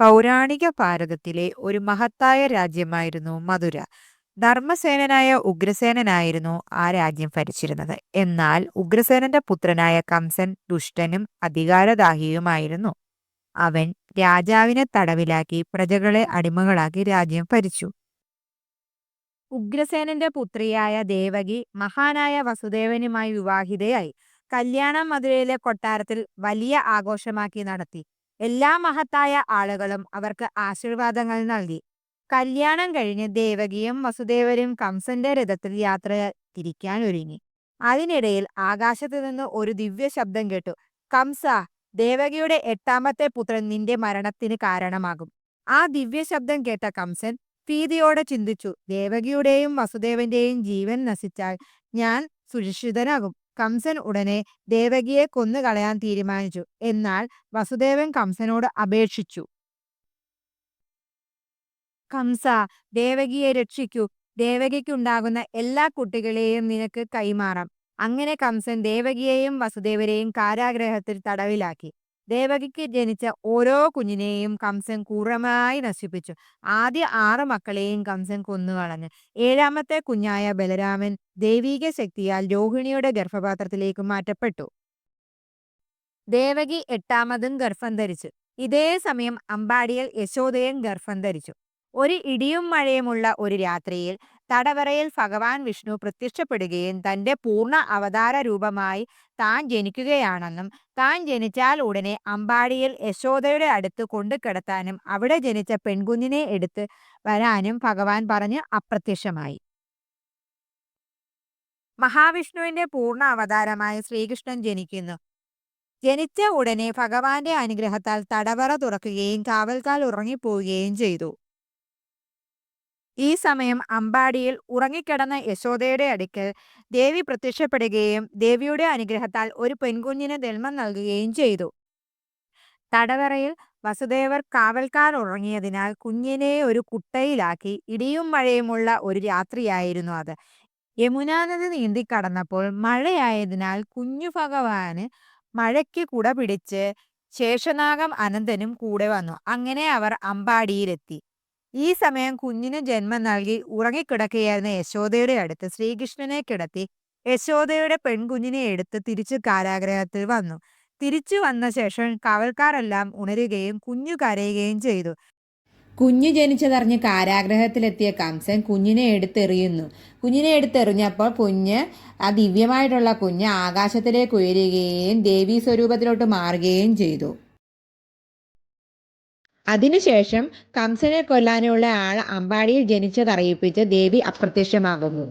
പൗരാണിക ഭാരതത്തിലെ ഒരു മഹത്തായ രാജ്യമായിരുന്നു മധുര. ധർമ്മസേനനായ ഉഗ്രസേനനായിരുന്നു ആ രാജ്യം ഭരിച്ചിരുന്നത്. എന്നാൽ ഉഗ്രസേനന്റെ പുത്രനായ കംസൻ ദുഷ്ടനും അധികാരദാഹിയുമായിരുന്നു. അവൻ രാജാവിനെ തടവിലാക്കി പ്രജകളെ അടിമകളാക്കി രാജ്യം ഭരിച്ചു. ഉഗ്രസേനന്റെ പുത്രിയായ ദേവകി മഹാനായ വസുദേവനുമായി വിവാഹിതയായി. കല്യാണം മധുരയിലെ കൊട്ടാരത്തിൽ വലിയ ആഘോഷമാക്കി നടത്തി. എല്ലാ മഹത്തായ ആളുകളും അവർക്ക് ആശീർവാദങ്ങൾ നൽകി. കല്യാണം കഴിഞ്ഞ് ദേവകിയും വസുദേവരും കംസന്റെ രഥത്തിൽ യാത്ര തിരിക്കാൻ ഒരുങ്ങി. അതിനിടയിൽ ആകാശത്തു നിന്ന് ഒരു ദിവ്യ ശബ്ദം കേട്ടു. കംസ ദേവകിയുടെ എട്ടാമത്തെ പുത്രൻ നിന്റെ മരണത്തിന് കാരണമാകും. ആ ദിവ്യ ശബ്ദം കേട്ട കംസൻ ഭീതിയോടെ ചിന്തിച്ചു. ദേവകിയുടെയും വസുദേവന്റെയും ജീവൻ നശിച്ചാൽ ഞാൻ സുരക്ഷിതനാകും. കംസൻ ഉടനെ ദേവകിയെ കൊന്നുകളയാൻ തീരുമാനിച്ചു. എന്നാൽ വസുദേവൻ കംസനോട് അപേക്ഷിച്ചു. കംസ ദേവകിയെ രക്ഷിക്കൂ. ദേവകിക്കുണ്ടാകുന്ന എല്ലാ കുട്ടികളെയും നിനക്ക് കൈമാറാം. അങ്ങനെ കംസൻ ദേവകിയെയും വസുദേവരെയും കാരാഗ്രഹത്തിൽ തടവിലാക്കി. ദേവകിക്ക് ജനിച്ച ഓരോ കുഞ്ഞിനെയും കംസൻ ക്രൂരമായി നശിപ്പിച്ചു. ആദ്യ ആറ് മക്കളെയും കംസൻ കൊന്നുകളഞ്ഞു ഏഴാമത്തെ കുഞ്ഞായ ബലരാമൻ ദൈവീക ശക്തിയാൽ രോഹിണിയുടെ ഗർഭപാത്രത്തിലേക്ക് മാറ്റപ്പെട്ടു. ദേവകി എട്ടാമതും ഗർഭം ധരിച്ചു. ഇതേ സമയം അമ്പാടിയിൽ യശോദയൻ ഗർഭം ധരിച്ചു. ഒരു ഇടിയും മഴയുമുള്ള ഒരു രാത്രിയിൽ തടവറയിൽ ഭഗവാൻ വിഷ്ണു പ്രത്യക്ഷപ്പെടുകയും തന്റെ പൂർണ അവതാര രൂപമായി താൻ ജനിക്കുകയാണെന്നും താൻ ജനിച്ചാൽ ഉടനെ അമ്പാടിയിൽ യശോദയുടെ അടുത്ത് കൊണ്ടുകിടത്താനും അവിടെ ജനിച്ച പെൺകുഞ്ഞിനെ എടുത്ത് വരാനും ഭഗവാൻ പറഞ്ഞ് അപ്രത്യക്ഷമായി. മഹാവിഷ്ണുവിന്റെ പൂർണ അവതാരമായ ശ്രീകൃഷ്ണൻ ജനിക്കുന്നു. ജനിച്ച ഉടനെ ഭഗവാന്റെ അനുഗ്രഹത്താൽ തടവറ തുറക്കുകയും കാവൽക്കാൽ ഉറങ്ങിപ്പോവുകയും ചെയ്തു. ഈ സമയം അമ്പാടിയിൽ ഉറങ്ങിക്കിടന്ന യശോദയുടെ അടുക്കൽ ദേവി പ്രത്യക്ഷപ്പെടുകയും ദേവിയുടെ അനുഗ്രഹത്താൽ ഒരു പെൺകുഞ്ഞിന് ജന്മം നൽകുകയും ചെയ്തു. തടവറയിൽ വസുദേവർ കാവൽക്കാർ ഉറങ്ങിയതിനാൽ കുഞ്ഞിനെ ഒരു കുട്ടയിലാക്കി ഇടിയും മഴയുമുള്ള ഒരു രാത്രിയായിരുന്നു അത്. യമുനാ നദി നീന്തിക്കടന്നപ്പോൾ മഴയായതിനാൽ കുഞ്ഞു ഭഗവാന് മഴയ്ക്ക് കുട പിടിച്ച് ശേഷനാഗം അനന്തനും കൂടെ വന്നു. അങ്ങനെ അവർ അമ്പാടിയിലെത്തി. ഈ സമയം കുഞ്ഞിന് ജന്മം നൽകി ഉറങ്ങിക്കിടക്കുകയായിരുന്ന യശോദയുടെ അടുത്ത് ശ്രീകൃഷ്ണനെ കിടത്തി യശോദയുടെ പെൺകുഞ്ഞിനെ എടുത്ത് തിരിച്ചു കാരാഗ്രഹത്തിൽ വന്നു. തിരിച്ചു വന്ന ശേഷം കാവൽക്കാരെല്ലാം ഉണരുകയും കുഞ്ഞു കരയുകയും ചെയ്തു. കുഞ്ഞു ജനിച്ചതറിഞ്ഞ് കാരാഗ്രഹത്തിലെത്തിയ കംസൻ കുഞ്ഞിനെ എടുത്തെറിയുന്നു. കുഞ്ഞിനെ എടുത്തെറിഞ്ഞപ്പോൾ കുഞ്ഞ് ആ ദിവ്യമായിട്ടുള്ള കുഞ്ഞ് ആകാശത്തിലേക്ക് ഉയരുകയും ദേവീ സ്വരൂപത്തിലോട്ട് മാറുകയും ചെയ്തു. അതിനുശേഷം കംസനെ കൊല്ലാനുള്ള ആൾ അമ്പാടിയിൽ ജനിച്ചതറിയിപ്പിച്ച് ദേവി അപ്രത്യക്ഷമാകുന്നു.